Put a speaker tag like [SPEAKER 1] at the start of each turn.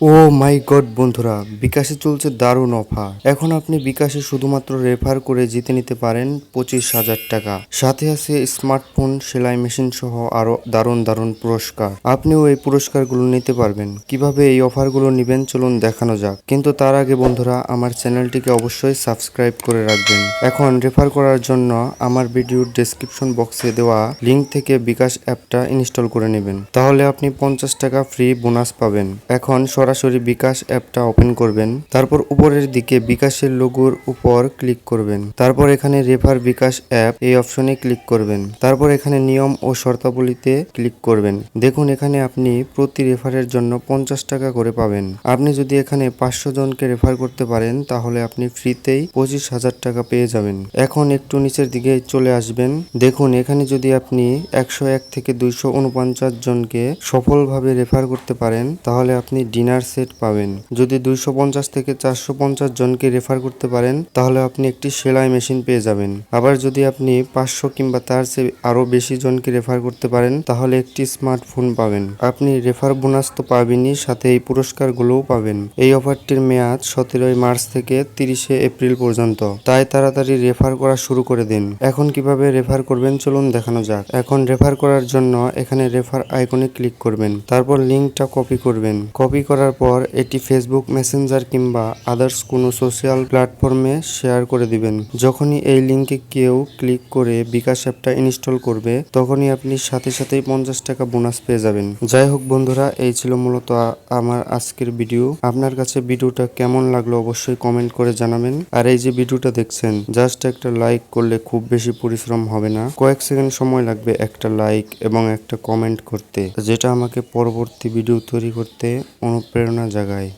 [SPEAKER 1] ও মাই god বন্ধুরা, বিকাশে চলছে দারুণ অফার। এখন আপনি বিকাশে শুধুমাত্র রেফার করে জিতে নিতে পারেন পঁচিশ হাজার টাকা। সাথে আছে স্মার্টফোন, সেলাই মেশিন সহ আরও দারুণ দারুণ পুরস্কার। আপনিও এই পুরস্কারগুলো নিতে পারবেন। কীভাবে এই অফারগুলো নেবেন চলুন দেখানো যাক। কিন্তু তার আগে বন্ধুরা, আমার চ্যানেলটিকে অবশ্যই সাবস্ক্রাইব করে রাখবেন। এখন রেফার করার জন্য আমার ভিডিওর ডেসক্রিপশন বক্সে দেওয়া লিঙ্ক থেকে বিকাশ অ্যাপটা ইনস্টল করে নেবেন। তাহলে আপনি পঞ্চাশ টাকা ফ্রি বোনাস পাবেন। এখন সরাসরি বিকাশ অ্যাপটা ওপেন করবেন। তারপর উপরের দিকে বিকাশের লোগোর উপর ক্লিক করবেন। তারপর এখানে রেফার বিকাশ অ্যাপ এই অপশনে ক্লিক করবেন। তারপর এখানে নিয়ম ও শর্তাবলীতে ক্লিক করবেন। দেখুন, এখানে আপনি প্রতি রেফারের জন্য পঞ্চাশ টাকা করে পাবেন। আপনি যদি এখানে পাঁচশো জনকে রেফার করতে পারেন, তাহলে আপনি ফ্রিতেই পঁচিশ হাজার টাকা পেয়ে যাবেন। এখন একটু নিচের দিকে চলে আসবেন। দেখুন, এখানে যদি আপনি একশো এক থেকে দুইশো উনপঞ্চাশ জনকে সফলভাবে রেফার করতে পারেন, তাহলে আপনি ডিনার সেট পাবেন। যদি দুইশো পঞ্চাশ থেকে চারশো পঞ্চাশ জনকে রেফার করতে পারেন, তাহলে আপনি একটি সেলাই মেশিন পেয়ে যাবেন। আবার যদি আপনি পাঁচশো কিংবা তার চেয়ে আরও বেশি জনকে রেফার করতে পারেন, তাহলে একটি স্মার্টফোন পাবেন। আপনি রেফার বোনাস তো পাবেনই, সাথে এই পুরস্কারগুলোও পাবেন। এই অফারটির মেয়াদ সতেরোই মার্চ থেকে তিরিশে এপ্রিল পর্যন্ত। তাই তাড়াতাড়ি রেফার করা শুরু করে দিন। এখন কীভাবে রেফার করবেন চলুন দেখানো যাক। এখন রেফার করার জন্য এখানে রেফার আইকনে ক্লিক করবেন। তারপর লিঙ্কটা কপি করবেন। কপি করার পর এটি ফেসবুক মেসেঞ্জার কিংবা আদার্স কোনো সোশ্যাল প্ল্যাটফর্মে শেয়ার করে দিবেন। যখনই এই লিঙ্কে কেউ ক্লিক করে বিকাশ অ্যাপটা ইনস্টল করবে, তখনই আপনি সাথে সাথেই পঞ্চাশ টাকা বোনাস পেয়ে যাবেন। যাই হোক বন্ধুরা, এই ছিল মূলত আমার আজকের ভিডিও আপনার কাছে ভিডিওটা কেমন লাগল অবশ্যই কমেন্ট করে জানাবেন। আর এই যে ভিডিওটা দেখছেন জাস্ট একটা লাইক করলে খুব বেশি পরিশ্রম হবে না। কয়েক সেকেন্ড সময় লাগবে একটা লাইক এবং একটা কমেন্ট করতে, যেটা আমাকে পরবর্তী ভিডিও তৈরি করতে অনুপ্রেরণা জাগায়